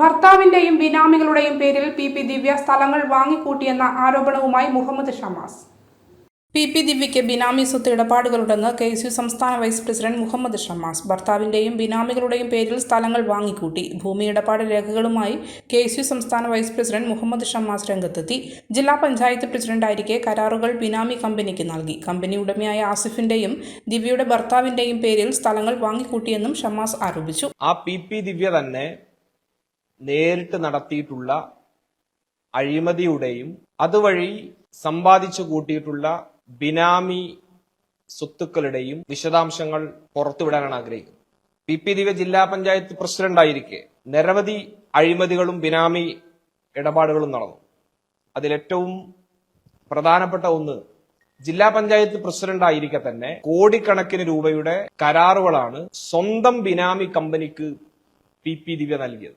ഭർത്താവിന്റെയും ബിനാമികളുടെയും പേരിൽ P P ദിവ്യ സ്ഥലങ്ങൾ വാങ്ങിക്കൂട്ടിയെന്ന ആരോപണവുമായി മുഹമ്മദ് ഷമാസ്. പി പി ദിവ്യയ്ക്ക് ബിനാമി സ്വത്ത് ഇടപാടുകളുണ്ടെന്ന് കെ എസ് യു സംസ്ഥാന വൈസ് പ്രസിഡന്റ് മുഹമ്മദ് ഷമാസ്. ഭർത്താവിന്റെയും ബിനാമികളുടെയും പേരിൽ സ്ഥലങ്ങൾ വാങ്ങിക്കൂട്ടി. ഭൂമി ഇടപാട് രേഖകളുമായി കെ എസ് യു സംസ്ഥാന വൈസ് പ്രസിഡന്റ് മുഹമ്മദ് ഷമാസ് രംഗത്തെത്തി. ജില്ലാ പഞ്ചായത്ത് പ്രസിഡന്റായിരിക്കെ കരാറുകൾ ബിനാമി കമ്പനിക്ക് നൽകി. കമ്പനി ഉടമയായ ആസിഫിന്റെയും ദിവ്യയുടെ ഭർത്താവിന്റെയും പേരിൽ സ്ഥലങ്ങൾ വാങ്ങിക്കൂട്ടിയെന്നും ഷമാസ് ആരോപിച്ചു. ആ പി പി ദിവ്യ തന്നെ നേരിട്ട് നടത്തിയിട്ടുള്ള അഴിമതിയുടെയും അതുവഴി സമ്പാദിച്ചു കൂട്ടിയിട്ടുള്ള ബിനാമി സ്വത്തുക്കളുടെയും വിശദാംശങ്ങൾ പുറത്തുവിടാനാണ് ആഗ്രഹിക്കുന്നത്. പി പി ദിവ്യ ജില്ലാ പഞ്ചായത്ത് പ്രസിഡന്റായിരിക്കെ നിരവധി അഴിമതികളും ബിനാമി ഇടപാടുകളും നടന്നു. അതിലേറ്റവും പ്രധാനപ്പെട്ട ഒന്ന് ജില്ലാ പഞ്ചായത്ത് പ്രസിഡന്റായിരിക്കെ തന്നെ കോടിക്കണക്കിന് രൂപയുടെ കരാറുകളാണ് സ്വന്തം ബിനാമി കമ്പനിക്ക് പി പി ദിവ്യ നൽകിയത്.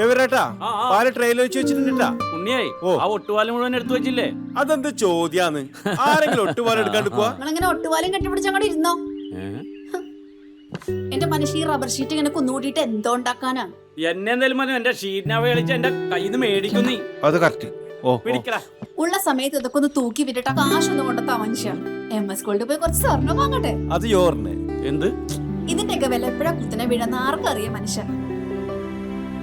ചെവിറേട്ടാ ആ, ആ. പാൽ ട്രെയിലർ വെച്ച് വെച്ചിട്ടുണ്ടാ ഉണ്ണിയായി ആ ഒട്ടുപാലം മുഴുവൻ എടുത്തു വെച്ചില്ലേ? അതെന്ത് ചോദ്യാന്ന്? ആരെങ്കിലും ഒട്ടുപാല എടുക്കാണ്ട് പോവാ നിങ്ങളിങ്ങനെ ഒട്ടുപാലം കെട്ടിപ്പിടിച്ച് അങ്ങോട്ട് ഇരുന്നോ? എന്റെ മനുഷ്യ ഈ റബ്ബർ ഷീറ്റ് ഇങ്ങനെ കുന്നുകൂട്ടിയിട്ട് എന്തോ ഉണ്ടാക്കാനാ? എന്നെ എന്തായാലും മതി എന്റെ ഷീറ്റിനെ കളിച്ച് എന്റെ കയ്യിൽ നിന്ന് മേടിക്കും നീ. അത് കറക്റ്റ് ഉള്ള സമയത്ത് ഇതൊക്കെ ഒന്ന് തൂക്കി വിട്ടിട്ട് കാശൊന്നും കൊണ്ടത്താ മനുഷ്യ. എം എസ് ഗോൾഡ് പോയി കുറച്ച് സ്വർണം വാങ്ങട്ടെ? അത് എന്ത്? ഇതിന്റെയൊക്കെ വില എപ്പോഴാ കുത്തനെ വീഴുന്ന ആർക്കറിയാം മനുഷ്യൻ